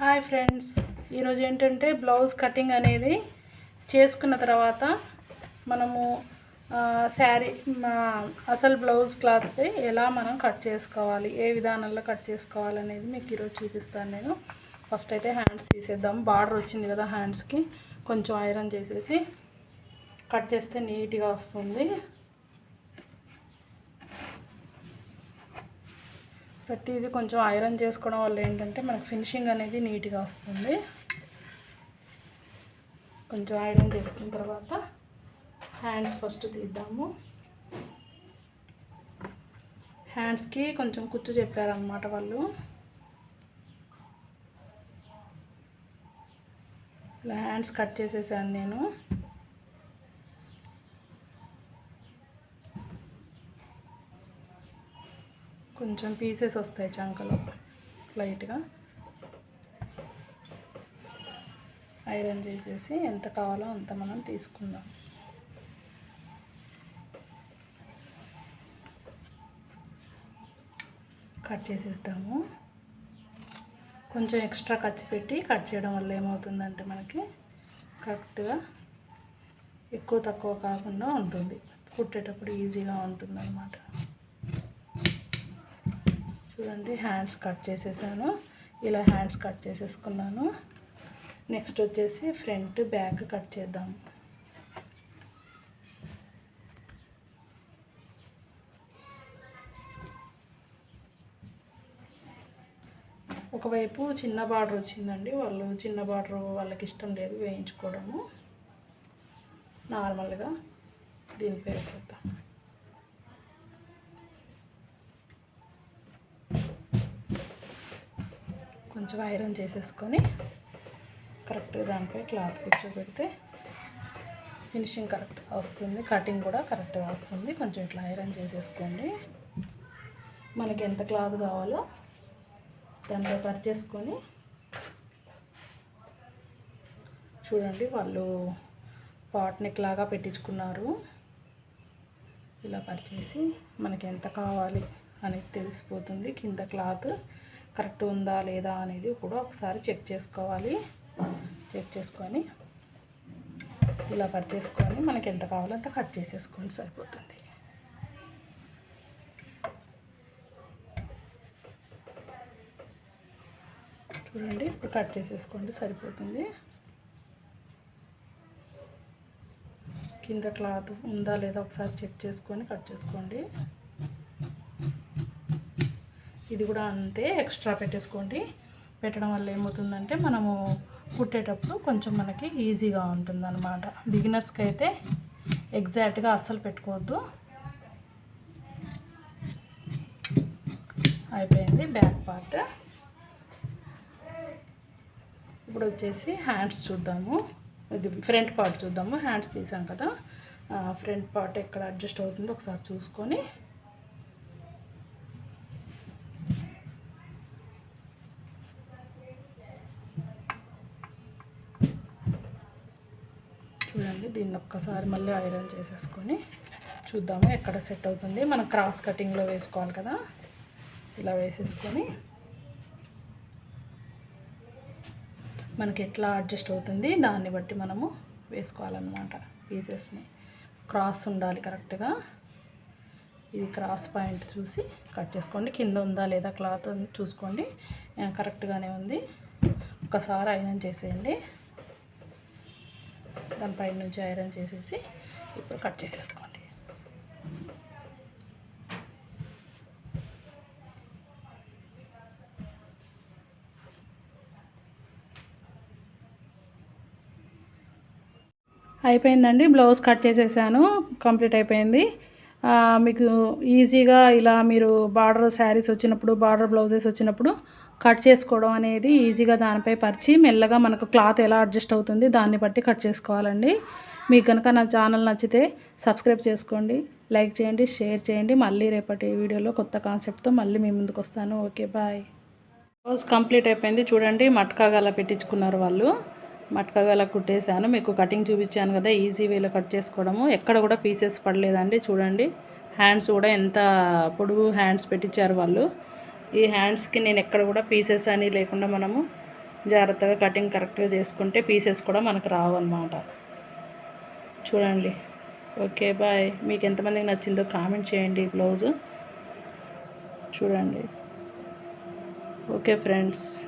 Hi friends. ఈరోజు ఏంటంటే blouse cutting అనేది చేసుకున్న తర్వాత మనము శారీ మా అసలు బ్లౌజ్ క్లాత్పై ఎలా మనం కట్ చేసుకోవాలి ఏ విధానంలో కట్ చేసుకోవాలి అనేది మీకు ఈరోజు చూపిస్తాను నేను. ఫస్ట్ అయితే హ్యాండ్స్ తీసేద్దాం. బార్డర్ వచ్చింది కదా హ్యాండ్స్కి కొంచెం ఐరన్ చేసేసి కట్ చేస్తే నీట్గా వస్తుంది. ప్రతిదీ కొంచెం ఐరన్ చేసుకోవడం వల్ల ఏంటంటే మనకు ఫినిషింగ్ అనేది నీట్గా వస్తుంది. కొంచెం ఐరన్ చేసుకున్న తర్వాత హ్యాండ్స్ ఫస్ట్ తీద్దాము. హ్యాండ్స్కి కొంచెం కుచ్చు చెప్పారనమాట వాళ్ళు. ఇలా హ్యాండ్స్ కట్ చేసేసాను నేను. కొంచెం పీసెస్ వస్తాయి చంకలో లైట్గా. ఐరన్ చేసేసి ఎంత కావాలో అంత మనం తీసుకుందాం. కట్ చేసేద్దాము. కొంచెం ఎక్స్ట్రా ఖర్చు పెట్టి కట్ చేయడం వల్ల ఏమవుతుందంటే మనకి కరెక్ట్గా ఎక్కువ తక్కువ కాకుండా ఉంటుంది. కుట్టేటప్పుడు ఈజీగా ఉంటుంది అన్నమాట చూడండి హ్యాండ్స్ కట్ చేసేసాను. ఇలా హ్యాండ్స్ కట్ చేసేసుకున్నాను. నెక్స్ట్ వచ్చేసి ఫ్రంట్ బ్యాక్ కట్ చేద్దాం. ఒకవైపు చిన్న బార్డర్ వచ్చిందండి. వాళ్ళు చిన్న బార్డర్ వాళ్ళకి ఇష్టం లేదు వేయించుకోవడము. నార్మల్గా దీనిపై వేసేద్దాం. కొంచెం ఐరన్ చేసేసుకొని కరెక్ట్గా దానిపై క్లాత్ కూర్చోబెడితే ఫినిషింగ్ కరెక్ట్గా వస్తుంది కటింగ్ కూడా కరెక్ట్గా వస్తుంది. కొంచెం ఇట్లా ఐరన్ చేసేసుకోండి. మనకి ఎంత క్లాత్ కావాలో దాంట్లో కట్ చేసుకొని చూడండి వాళ్ళు పాట్ నెక్ లాగా పెట్టించుకున్నారు. ఇలా పరిచేసి మనకి ఎంత కావాలి అనేది తెలిసిపోతుంది. కింద క్లాత్ కరెక్ట్ ఉందా లేదా అనేది కూడా ఒకసారి చెక్ చేసుకోవాలి. చెక్ చేసుకొని ఇలా కట్ చేసుకొని మనకి ఎంత కావాలో అంత కట్ చేసేసుకోండి సరిపోతుంది. చూడండి ఇప్పుడు కట్ చేసేసుకోండి సరిపోతుంది. కింద క్లాత్ ఉందా లేదా ఒకసారి చెక్ చేసుకొని కట్ చేసుకోండి. ఇది కూడా అంతే ఎక్స్ట్రా పెట్టేసుకోండి. పెట్టడం వల్ల ఏమవుతుందంటే మనము కుట్టేటప్పుడు కొంచెం మనకి ఈజీగా ఉంటుందన్నమాట. బిగినర్స్కి అయితే ఎగ్జాక్ట్గా అస్సలు పెట్టుకోవద్దు. అయిపోయింది బ్యాక్ పార్ట్ ఇప్పుడు వచ్చేసి హ్యాండ్స్ చూద్దాము. ఇది ఫ్రంట్ పార్ట్ చూద్దాము. హ్యాండ్స్ తీసాం కదా. ఫ్రంట్ పార్ట్ ఎక్కడ అడ్జస్ట్ అవుతుందో ఒకసారి చూసుకొని మళ్ళీ దీన్ని ఒక్కసారి మళ్ళీ ఐరన్ చేసేసుకొని చూద్దాము ఎక్కడ సెట్ అవుతుంది. మనం క్రాస్ కటింగ్లో వేసుకోవాలి కదా. ఇలా వేసేసుకొని మనకి ఎట్లా అడ్జస్ట్ అవుతుంది దాన్ని బట్టి మనము వేసుకోవాలన్నమాట పీసెస్ని. క్రాస్ ఉండాలి కరెక్ట్గా. ఇది క్రాస్ పాయింట్ చూసి కట్ చేసుకోండి. కింద ఉందా లేదా క్లాత్ చూసుకోండి. కరెక్ట్గానే ఉంది. ఒకసారి ఐరన్ చేసేయండి. దానిపైన నుంచి ఐరన్ చేసేసి ఇప్పుడు కట్ చేసేసుకోండి. అయిపోయిందండి బ్లౌజ్ కట్ చేసేసాను కంప్లీట్ అయిపోయింది. మీకు ఈజీగా ఇలా మీరు బార్డర్ శారీస్ వచ్చినప్పుడు బార్డర్ బ్లౌజెస్ వచ్చినప్పుడు కట్ చేసుకోవడం అనేది ఈజీగా దానిపై పరిచి మెల్లగా మనకు క్లాత్ ఎలా అడ్జస్ట్ అవుతుంది దాన్ని బట్టి కట్ చేసుకోవాలండి. మీకు కనుక నా ఛానల్ నచ్చితే సబ్స్క్రైబ్ చేసుకోండి లైక్ చేయండి షేర్ చేయండి. మళ్ళీ రేపటి వీడియోలో కొత్త కాన్సెప్ట్తో మళ్ళీ మీ ముందుకు వస్తాను. Okay bye. రోజు కంప్లీట్ అయిపోయింది. చూడండి మట్కా గల పెట్టించుకున్నారు వాళ్ళు. మట్కా గల కుట్టేశాను. మీకు కటింగ్ చూపించాను కదా ఈజీ వేలో కట్ చేసుకోవడము. ఎక్కడ కూడా పీసెస్ పడలేదండి. చూడండి హ్యాండ్స్ కూడా ఎంత పొడుగు హ్యాండ్స్ పెట్టించారు వాళ్ళు. ఈ హ్యాండ్స్కి నేను ఎక్కడ కూడా పీసెస్ అని లేకుండా మనము జాగ్రత్తగా కటింగ్ కరెక్ట్గా చేసుకుంటే పీసెస్ కూడా మనకు రావు అనమాట చూడండి. Okay bye. మీకు ఎంతమందికి నచ్చిందో కామెంట్ చేయండి బ్లౌజు. చూడండి. Okay friends.